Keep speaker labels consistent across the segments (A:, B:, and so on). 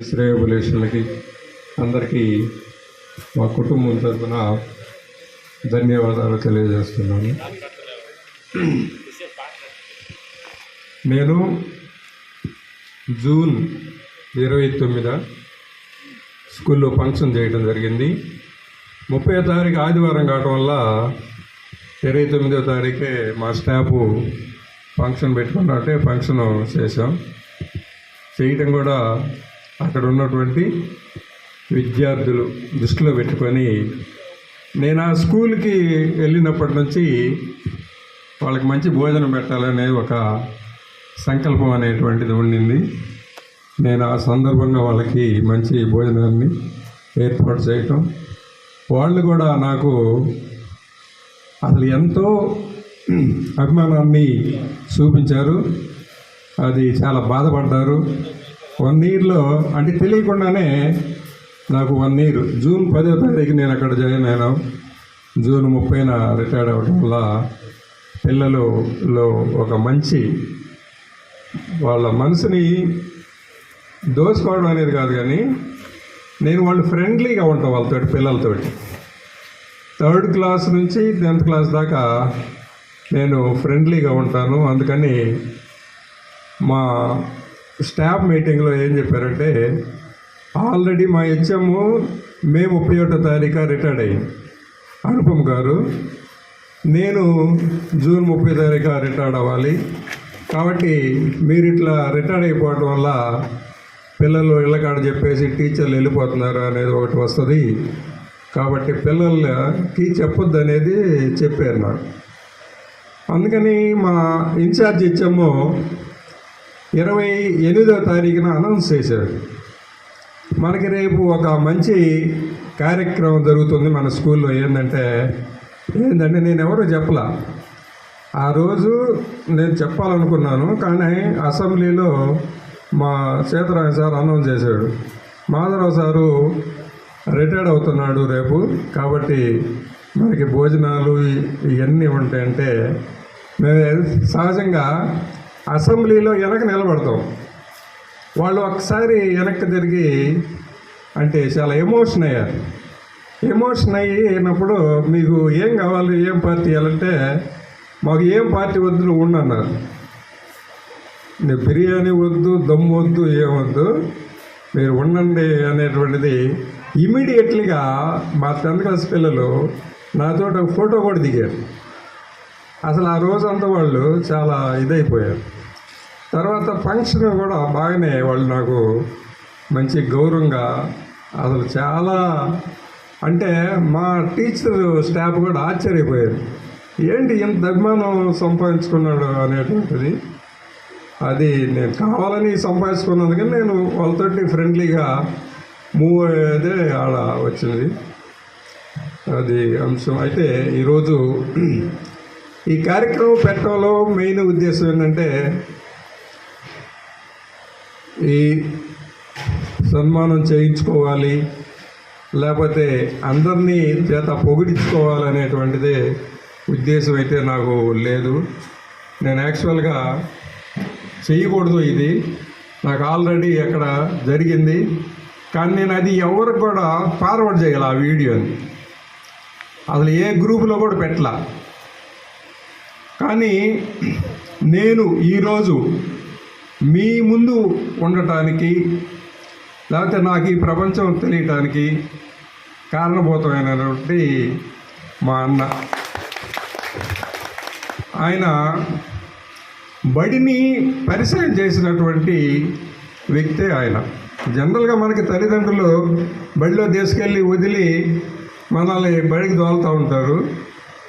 A: శ్రేయోభిలేషులకి అందరికీ మా కుటుంబం తరఫున ధన్యవాదాలు తెలియజేస్తున్నాను. నేను జూన్ ఇరవై తొమ్మిద స్కూల్లో ఫంక్షన్ చేయడం జరిగింది. ముప్పై తారీఖు ఆదివారం కావడం వల్ల ఇరవై తొమ్మిదో తారీఖే మా స్టాఫ్ ఫంక్షన్ పెట్టుకున్నట్టే ఫంక్షన్ చేసాం చేయటం కూడా అక్కడ ఉన్నటువంటి విద్యార్థులు దృష్టిలో పెట్టుకొని నేను ఆ స్కూల్కి వెళ్ళినప్పటి నుంచి వాళ్ళకి మంచి భోజనం పెట్టాలనే ఒక సంకల్పం అనేటువంటిది ఉండింది. నేను ఆ సందర్భంగా వాళ్ళకి మంచి భోజనాన్ని ఏర్పాటు చేయటం. వాళ్ళు కూడా నాకు అసలు ఎంతో అభిమానాన్ని చూపించారు. అది చాలా బాధపడ్డారు. వన్ ఇయర్లో అంటే తెలియకుండానే నాకు వన్ ఇయర్. జూన్ పదో తారీఖు నేను అక్కడ జాయిన్ అయినా. జూన్ ముప్పైన రిటైర్డ్ అవ్వడం వల్ల పిల్లలలో ఒక మంచి వాళ్ళ మనసుని దోసుకోవడం అనేది కాదు కానీ నేను వాళ్ళు ఫ్రెండ్లీగా ఉంటాం వాళ్ళతో పిల్లలతోటి. థర్డ్ క్లాస్ నుంచి టెన్త్ క్లాస్ దాకా నేను ఫ్రెండ్లీగా ఉంటాను. అందుకని మా స్టాఫ్ మీటింగ్లో ఏం చెప్పారంటే ఆల్రెడీ మా హెచ్ఎం మే ముప్పై ఒకటో తారీఖు రిటైర్డ్ అయ్యింది అనుపమ్ గారు నేను జూన్ ముప్పై తారీఖు రిటైర్డ్ అవ్వాలి. కాబట్టి మీరు ఇట్లా రిటైర్డ్ అయిపోవటం వల్ల పిల్లలు ఇళ్ళకాడ చెప్పేసి టీచర్లు వెళ్ళిపోతున్నారు అనేది ఒకటి వస్తుంది. కాబట్టి పిల్లలకి చెప్పొద్దు అనేది చెప్పారు నాకు అందుకని మా ఇన్ఛార్జ్ ఇచ్చాము ఇరవై ఎనిమిదవ తారీఖున అనౌన్స్ చేశారు. మనకి రేపు ఒక మంచి కార్యక్రమం జరుగుతుంది మన స్కూల్లో. ఏంటంటే ఏంటంటే నేను ఎవరో చెప్పలా. ఆ రోజు నేను చెప్పాలనుకున్నాను కానీ అసెంబ్లీలో మా సీతారామ సార్ అనౌన్స్ చేశాడు. మాధవరావు సారు రిటైర్డ్ అవుతున్నాడు రేపు. కాబట్టి మనకి భోజనాలు ఇవన్నీ ఉంటాయంటే మేము సహజంగా అసెంబ్లీలో వెనక నిలబడతాం. వాళ్ళు ఒకసారి వెనక్కి తిరిగి అంటే చాలా ఎమోషన్ అయ్యారు. ఎమోషన్ అయినప్పుడు మీకు ఏం కావాలి ఏం పార్టీ ఇవ్వాలంటే మాకు ఏం పార్టీ వద్దు ఉండన్నారు నేను బిర్యానీ వద్దు దమ్ము వద్దు ఏమొద్దు మీరు ఉండండి అనేటువంటిది ఇమీడియట్లీగా మా టెన్త్ క్లాస్ పిల్లలు నాతో ఒక ఫోటో కూడా దిగారు. అసలు ఆ రోజంతా వాళ్ళు చాలా ఇదైపోయారు. తర్వాత ఫంక్షన్ కూడా బాగానే వాళ్ళు నాకు మంచి గౌరవంగా అసలు చాలా అంటే మా టీచర్ స్టాఫ్ కూడా ఆశ్చర్యపోయారు. ఏంటి ఇంత అభిమానం సంపాదించుకున్నాడు అనేటువంటిది. అది నేను కావాలని సంపాదించుకున్నందుకు నేను వాళ్ళతోటి ఫ్రెండ్లీగా మూవ్ అయ్యేదే ఆడ వచ్చింది. అది అంశం. అయితే ఈరోజు ఈ కార్యక్రమం పెట్టడంలో మెయిన్ ఉద్దేశం ఏంటంటే ఈ సన్మానం చేయించుకోవాలి లేకపోతే అందరినీ చేత పొగిడించుకోవాలనేటువంటిదే ఉద్దేశం అయితే నాకు లేదు. నేను యాక్చువల్గా చేయకూడదు ఇది. నాకు ఆల్రెడీ ఎక్కడ జరిగింది. కానీ నేను అది ఎవరికి కూడా ఫార్వర్డ్ చేయాలి ఆ వీడియోని. అసలు ఏ గ్రూపులో కూడా పెట్టలా. కానీ నేను ఈరోజు మీ ముందు ఉండటానికి లేకపోతే నాకు ఈ ప్రపంచం తెలియటానికి కారణభూతమైనటువంటి మా అన్న. ఆయన బడిని పరిచయం చేసినటువంటి వ్యక్తే ఆయన. జనరల్గా మనకి తల్లిదండ్రులు బడిలో తీసుకెళ్ళి వదిలి మనల్ని బడికి దోలుతూ ఉంటారు.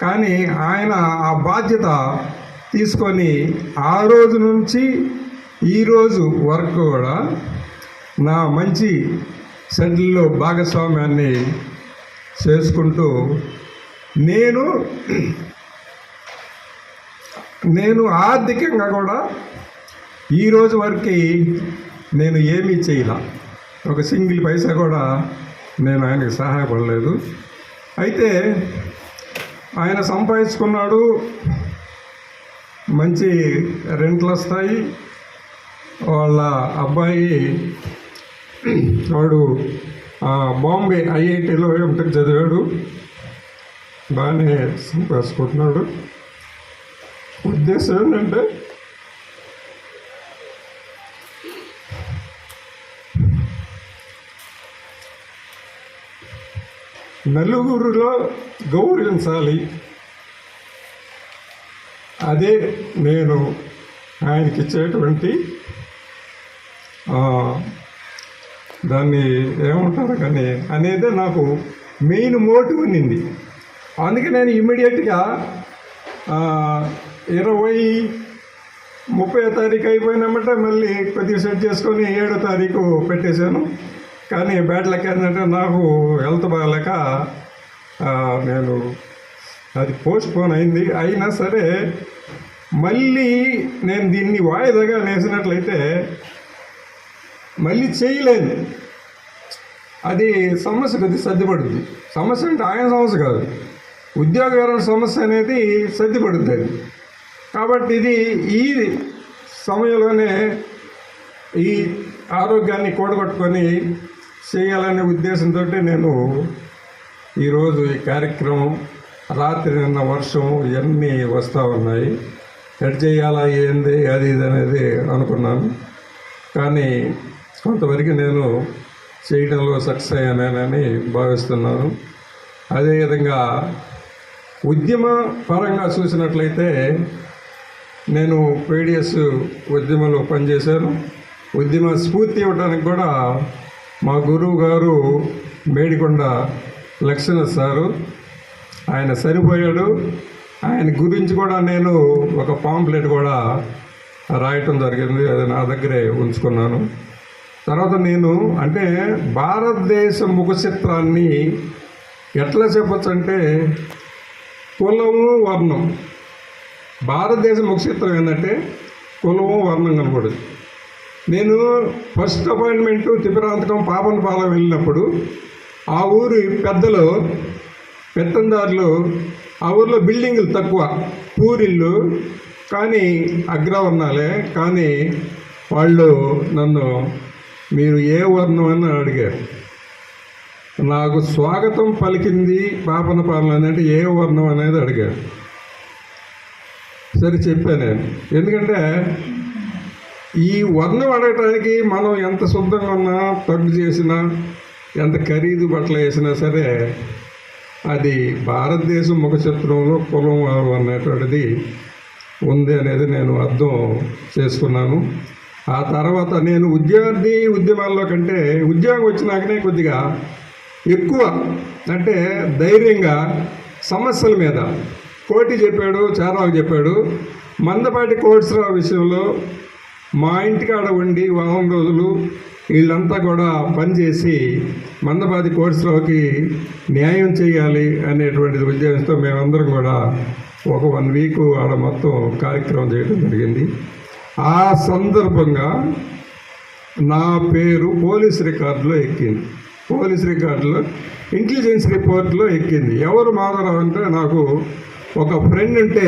A: కానీ ఆయన ఆ బాధ్యత తీసుకొని ఆ రోజు నుంచి ఈరోజు వరకు కూడా నా మంచి సెంటర్లో భాగస్వామ్యాన్ని చేసుకుంటూ నేను నేను ఆర్థికంగా కూడా ఈరోజు వరకు నేను ఏమీ చేయాల. ఒక సింగిల్ పైసా కూడా నేను ఆయనకి సహాయపడలేదు. అయితే ఆయన సంపాదించుకున్నాడు మంచి రెంట్లు వస్తాయి వాళ్ళ అబ్బాయి వాడు ఆ, బాంబే ఐఐటిలో ఎంటెక్ చదివాడు. బాగానే సంపాదించుకుంటున్నాడు ఉద్దేశం ఏంటంటే నలుగురిలో గౌరవించాలి. అదే నేను ఆయనకి ఇచ్చేటువంటి దాన్ని ఏమంటారు కానీ అనేది నాకు మెయిన్ మోటివ్ ఉన్నింది. అందుకే నేను ఇమ్మీడియట్గా ఇరవై ముప్పై తారీఖు అయిపోయినామంటే మళ్ళీ కొద్దిగా సెట్ చేసుకొని ఏడో తారీఖు పెట్టేశాను. కానీ బ్యాడ్ లెక్క ఏంటంటే నాకు హెల్త్ బాగాలేక నేను అది పోస్ట్ పోన్ అయింది. అయినా సరే మళ్ళీ నేను దీన్ని వాయిదాగా నేసినట్లయితే మళ్ళీ చేయలేదు. అది సమస్య కొద్ది సర్దిపడుద్ది. సమస్య అంటే ఆయన సమస్య కాదు. ఉద్యోగకరణ సమస్య అనేది సర్దిపడుద్ది అది. కాబట్టి ఇది ఈ సమయంలోనే ఈ ఆరోగ్యాన్ని కూడగొట్టుకొని చేయాలనే ఉద్దేశంతో నేను ఈరోజు ఈ కార్యక్రమం రాత్రి నిన్న వర్షం ఇవన్నీ వస్తూ ఉన్నాయి. ఎట్ చేయాలా ఏంది అది ఇది అనేది అనుకున్నాను. కానీ కొంతవరకు నేను చేయడంలో సక్సెస్ అయ్యానని భావిస్తున్నాను. అదేవిధంగా ఉద్యమ పరంగా చూసినట్లయితే నేను పీడిఎస్ ఉద్యమంలో పనిచేశాను. ఉద్యమ స్ఫూర్తి ఇవ్వడానికి కూడా మా గురువు గారు మేడికొండ లక్ష్మణ సారు ఆయన సరిపోయాడు. ఆయన గురించి కూడా నేను ఒక పాంప్లెట్ కూడా రాయటం జరిగింది. అది నా దగ్గరే ఉంచుకున్నాను. తర్వాత నేను అంటే భారతదేశ ముఖచిత్రాన్ని ఎట్లా చెప్పచ్చు అంటే కులము వర్ణం. భారతదేశ ముఖచిత్రం ఏంటంటే కులము వర్ణం కనపడదు. నేను ఫస్ట్ అపాయింట్మెంట్ తిపిరాంతకం పాపనపాలెం వెళ్ళినప్పుడు ఆ ఊరి పెద్దలు పెత్తందారులు ఆ ఊర్లో బిల్డింగులు తక్కువ పూరిళ్ళు కానీ అగ్రవర్ణాలే కానీ వాళ్ళు నన్ను మీరు ఏ వర్ణం అని అడిగారు? నాకు స్వాగతం పలికింది పాపన పాలన అంటే ఏ వర్ణం అనేది అడిగారు. సరే చెప్పాను నేను. ఎందుకంటే ఈ వర్ణం అడగటానికి మనం ఎంత శుద్ధంగా ఉన్నా తగ్గు చేసినా ఎంత ఖరీదు బట్టలు వేసినా సరే అది భారతదేశం ముఖ చిత్రంలో కులం వారు అనేటువంటిది ఉంది అనేది నేను అర్థం చేసుకున్నాను. ఆ తర్వాత నేను ఉద్యోగి ఉద్యమాల్లో కంటే ఉద్యోగం వచ్చినాకనే కొద్దిగా ఎక్కువ అంటే ధైర్యంగా సమస్యల మీద కోటి చెప్పాడు చారావు చెప్పాడు. మందపాటి కోట్సరావు విషయంలో మా ఇంటికాడ ఉండి వారం రోజులు వీళ్ళంతా కూడా పనిచేసి మందపాటి కోట్సరావుకి న్యాయం చేయాలి అనేటువంటిది ఉద్దేశంతో మేమందరం కూడా ఒక వన్ వీక్ ఆడ మొత్తం కార్యక్రమం చేయడం జరిగింది. ఆ సందర్భంగా నా పేరు పోలీస్ రికార్డులో ఎక్కింది. పోలీస్ రికార్డులో ఇంటెలిజెన్స్ రిపోర్ట్లో ఎక్కింది. ఎవరు మాధవరావు అంటే నాకు ఒక ఫ్రెండ్ ఉంటే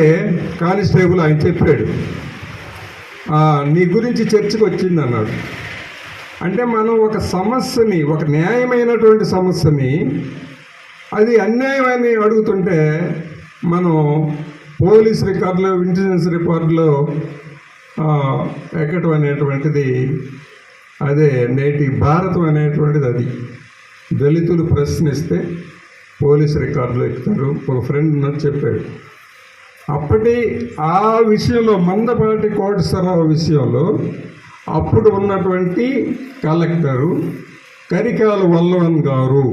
A: కానిస్టేబుల్ ఆయన చెప్పాడు. నీ గురించి చర్చకు వచ్చింది అన్నాడు. అంటే మనం ఒక సమస్యని ఒక న్యాయమైనటువంటి సమస్యని అది అన్యాయమని అడుగుతుంటే మనం పోలీస్ రికార్డులో ఇంటెలిజెన్స్ రిపోర్ట్లో ఎక్కడం అనేటువంటిది అదే నేటి భారతం అనేటువంటిది అది. దళితులు ప్రశ్నిస్తే పోలీస్ రికార్డులు ఎక్కుతారు. ఒక ఫ్రెండ్ నాకు చెప్పాడు. అప్పటి ఆ విషయంలో మందపాటి కోటసరావు విషయంలో అప్పుడు ఉన్నటువంటి కలెక్టరు కరికాల వల్లవన్ గారు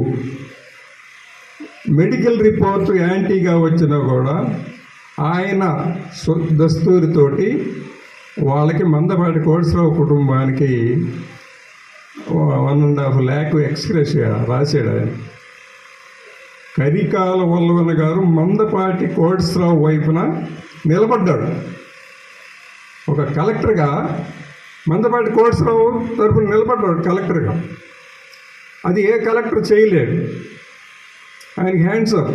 A: మెడికల్ రిపోర్ట్ యాంటీగా వచ్చినా కూడా ఆయన దస్తూరితోటి వాళ్ళకి మందపాటి కోటేశ్వరరావు కుటుంబానికి one and half lakh express రాశాడు ఆయన. కరికాల వల్లవన గారు మందపాటి కోటేశ్వరరావు వైపున నిలబడ్డాడు. ఒక కలెక్టర్గా మందపాటి కోటేశ్వరరావు తరపున నిలబడ్డాడు కలెక్టర్గా. అది ఏ కలెక్టర్ చేయలేడు ఆయనకి హ్యాండ్స్ అప్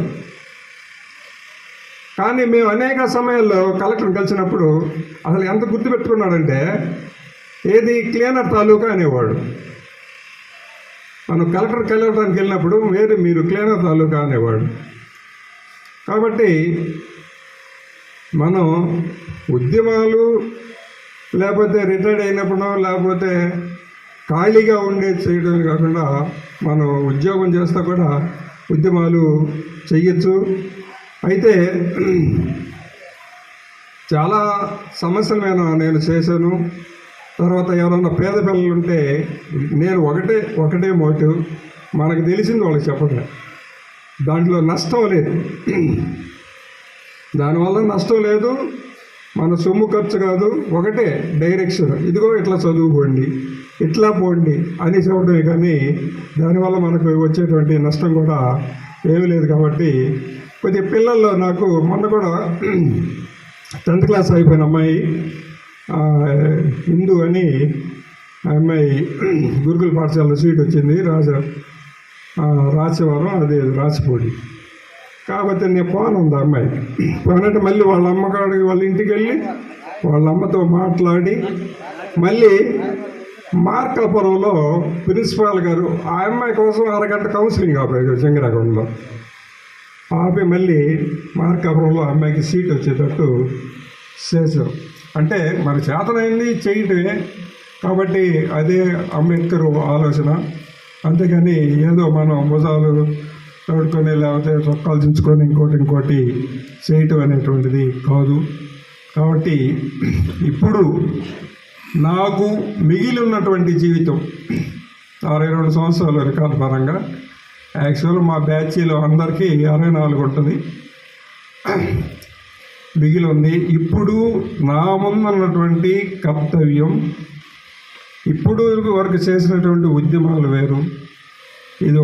A: కానీ మేము అనేక సమయాల్లో కలెక్టర్ కలిసినప్పుడు అసలు ఎంత గుర్తుపెట్టుకున్నాడంటే ఏది క్లీనర్ తాలూకా అనేవాడు. మనం కలెక్టర్ కలవడానికి వెళ్ళినప్పుడు వేరే మీరు క్లీనర్ తాలూకా అనేవాడు. కాబట్టి మనం ఉద్యమాలు లేకపోతే రిటైర్డ్ అయినప్పుడు లేకపోతే ఖాళీగా ఉండే చేయడం కాకుండా మనం ఉద్యోగం చేస్తా కూడా ఉద్యమాలు చెయ్యొచ్చు. అయితే చాలా సమస్యలు నేను నేను చేశాను. తర్వాత ఎవరన్నా పేద పిల్లలు ఉంటే నేను ఒకటే ఒకటే మోటివ్ మనకు తెలిసింది వాళ్ళకి చెప్పట్లే. దాంట్లో నష్టం లేదు. దానివల్ల నష్టం లేదు మన సొమ్ము ఖర్చు కాదు ఒకటే డైరెక్షన్. ఇదిగో ఇట్లా చదువుకోండి ఇట్లా పోండి అని చెప్పడమే కానీ దానివల్ల మనకు వచ్చేటువంటి నష్టం కూడా ఏమీ లేదు కాబట్టి కొద్దిగా పిల్లల్లో నాకు మొన్న కూడా టెన్త్ క్లాస్ అయిపోయిన అమ్మాయి హిందూ అని అమ్మాయి గురుకుల పాఠశాలలో సీట్ వచ్చింది రాజ ఆ, అదే రాచిపూడి రాసిపోడి కాకపోతే నేను పోనుంది ఆ అమ్మాయి. పోనంటే మళ్ళీ వాళ్ళ అమ్మకాడికి వాళ్ళ ఇంటికి వెళ్ళి వాళ్ళ అమ్మతో మాట్లాడి మళ్ళీ మార్కాపురంలో ప్రిన్సిపాల్ గారు ఆ అమ్మాయి కోసం అరగంట కౌన్సిలింగ్ ఆపారు జంగిరాగంలో ఆపి మళ్ళీ మార్కాపురంలో అమ్మాయికి సీట్ వచ్చేటట్టు చేశారు. అంటే మన చేతనైంది చేయటమే కాబట్టి అదే అంబేద్కర్ ఆలోచన. అంతేగాని ఏదో మనం భుజాలు తోడుకొని లేకపోతే చొక్కాలు దించుకొని ఇంకోటి ఇంకోటి చేయటం అనేటువంటిది కాదు. కాబట్టి ఇప్పుడు నాకు మిగిలి ఉన్నటువంటి జీవితం అరవై రెండు సంవత్సరాలు రికార్డు పరంగా యాక్చువల్ మా బ్యాచీలో అందరికీ అరవై నాలుగు ఉంటుంది. మిగిలి ఉంది. ఇప్పుడు నా ముందున్నటువంటి కర్తవ్యం ఇప్పుడు వరకు చేసినటువంటి ఉద్యమాలు వేరు. ఇది